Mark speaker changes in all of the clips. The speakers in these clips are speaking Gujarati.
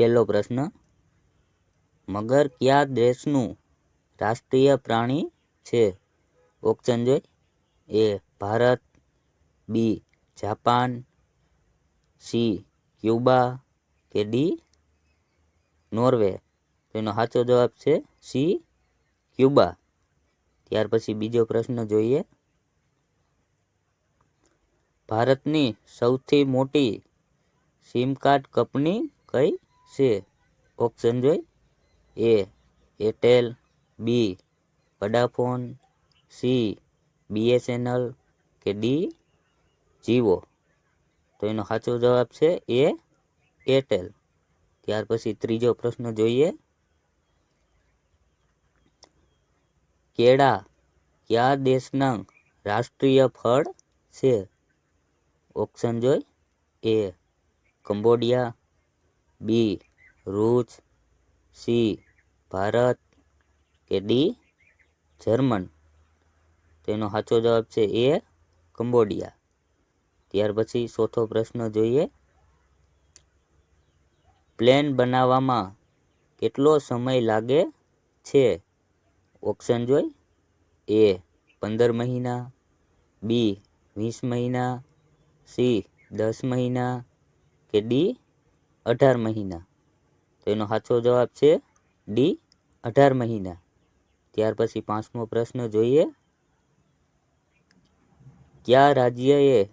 Speaker 1: પહેલો પ્રશ્ન, મગર કયા દેશનું રાષ્ટ્રીય પ્રાણી છે? ઓપ્શન જોઈ A, Bharat, B, Japan, C, Cuba કે ડી, નોર્વે? તો એનો સાચો જવાબ છે સી, ક્યુબા. ત્યાર પછી બીજો પ્રશ્ન જોઈએ. ભારતની સૌથી મોટી સિમ કાર્ડ કંપની કઈ છે. ઓપ્શન જોઈ. A Airtel B Vodafone C BSNL કે ડી જીવો તો એનો સાચો જવાબ છે એ એરટેલ ત્યાર પછી ત્રીજો પ્રશ્ન જોઈએ. કેળા કયા દેશના રાષ્ટ્રીય ફળ છે? ઓપ્શન જોઈ. A Cambodia. B. રૂસ, C. Bharat કે ડી. જર્મન? તેનો સાચો જવાબ છે એ કંબોડિયા. ત્યાર પછી ચોથો પ્રશ્ન જોઈએ. પ્લેન બનાવવામાં કેટલો સમય લાગે છે? ઓપ્શન જોઈ. એ પંદર મહિના, બી વીસ મહિના, સી દસ મહિના કે ડી અઢાર મહિના. તો એનો સાચો જવાબ છે ડી, અઢાર મહિના. ત્યાર પછી પાંચમો પ્રશ્ન જોઈએ. કયા રાજ્યએ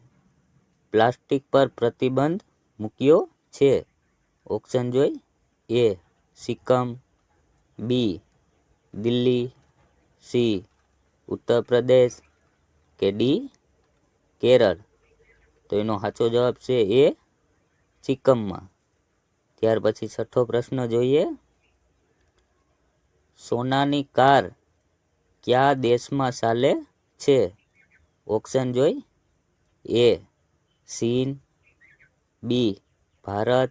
Speaker 1: પ્લાસ્ટિક પર પ્રતિબંધ મૂક્યો છે? ઓપ્શન જોઈ. એ, સિક્કમ. બી, દિલ્હી. સી ઉત્તર પ્રદેશ કે ડી, કેરળ. તો એનો સાચો જવાબ છે એ સિક્કમમાં. ત્યાર પછી છઠ્ઠો પ્રશ્ન જોઈએ. સોનાની કાર કયા દેશમાં ચાલે છે? ઓપ્શન જોઈ. એ ચીન. બી ભારત.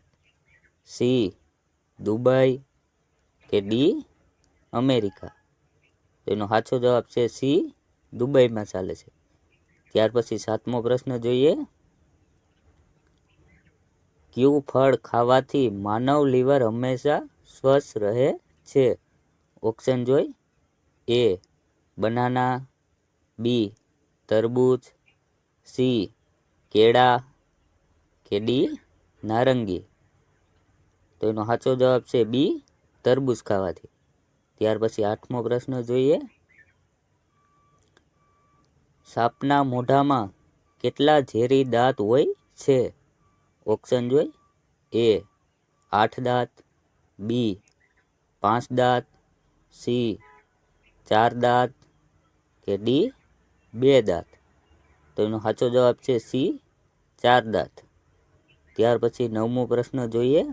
Speaker 1: સી દુબઈ કે ડી અમેરિકા? એનો સાચો જવાબ છે સી દુબઈમાં ચાલે છે. ત્યાર પછી સાતમો પ્રશ્ન જોઈએ. કયું ફળ ખાવાથી માનવ લીવર હંમેશા સ્વસ્થ રહે છે? ઓપ્શન જોઈ. એ. બનાના. બી. તરબૂચ. સી. કેળા. કે ડી. નારંગી. તો એનો સાચો જવાબ છે બી. તરબૂચ ખાવાથી. ત્યાર પછી આઠમો પ્રશ્ન જોઈએ. સાપના મોઢામાં કેટલા ઝેરી દાંત હોય છે? ઓપ્શન જોઈ એ, આઠ દાંત. બી, પાંચ દાંત. સી, ચાર દાંત. કે ડી, બે દાંત. તો એનો સાચો જવાબ છે સી, ચાર દાંત. ત્યાર પછી નવમો પ્રશ્ન જોઈએ.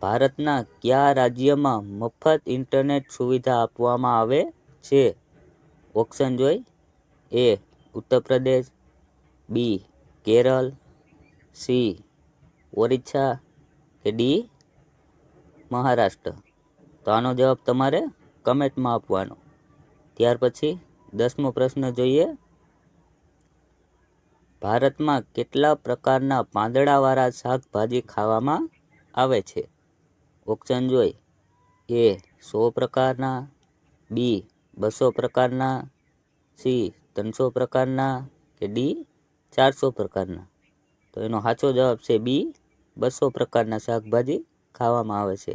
Speaker 1: ભારતના કયા રાજ્યમાં મફત ઇન્ટરનેટ સુવિધા આપવામાં આવે છે? ઓપ્શન જોઈ એ, ઉત્તર પ્રદેશ. બી કેરળ સી, ઓરિસ્સા કે ડી, મહારાષ્ટ્ર? તો આનો જવાબ તમારે કમેન્ટમાં આપવાનો. ત્યાર પછી દસમો પ્રશ્ન જોઈએ. ભારતમાં કેટલા પ્રકારના પાંદડાવાળા શાકભાજી ખાવામાં આવે છે? ઓપ્શન જોઈ એ સો પ્રકારના, બી બસો પ્રકારના, સી ત્રણસો પ્રકારના કે ડી ચારસો પ્રકારના. તો એનો સાચો જવાબ છે બી બસો પ્રકારના શાકભાજી ખાવામાં આવે છે.